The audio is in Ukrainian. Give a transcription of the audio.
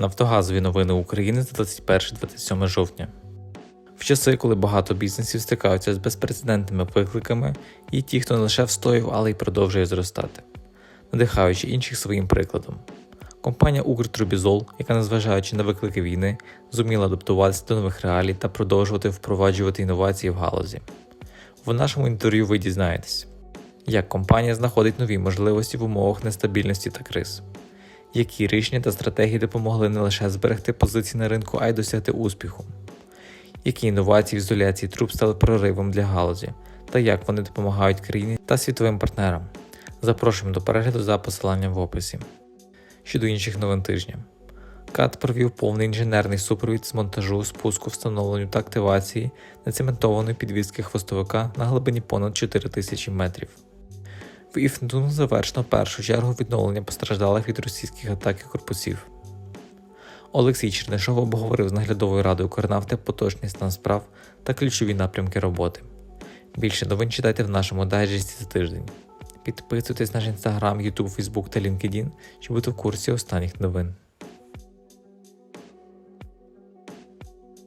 Нафтогазові новини України за 21-27 жовтня. В часи, коли багато бізнесів стикаються з безпрецедентними викликами, є ті, хто не лише встояв, але й продовжує зростати, надихаючи інших своїм прикладом. Компанія Укртрубізол, яка, незважаючи на виклики війни, зуміла адаптуватися до нових реалій та продовжувати впроваджувати інновації в галузі. В нашому інтерв'ю ви дізнаєтесь, як компанія знаходить нові можливості в умовах нестабільності та криз, які рішення та стратегії допомогли не лише зберегти позиції на ринку, а й досягти успіху, які інновації в ізоляції труб стали проривом для галузі, та як вони допомагають країні та світовим партнерам. Запрошуємо до перегляду за посиланням в описі. Щодо інших новин тижня. КАТ провів повний інженерний супровід з монтажу, спуску, встановленню та активації нецементованої підвіски хвостовика на глибині понад 4000 метрів. В Іфнтун завершено першу чергу відновлення постраждалих від російських атак і корпусів. Олексій Чернишов обговорив з наглядовою радою Корнафти поточний стан справ та ключові напрямки роботи. Більше новин читайте в нашому дайджесті за тиждень. Підписуйтесь на наш інстаграм, Ютуб, Фейсбук та LinkedIn, щоб бути в курсі останніх новин.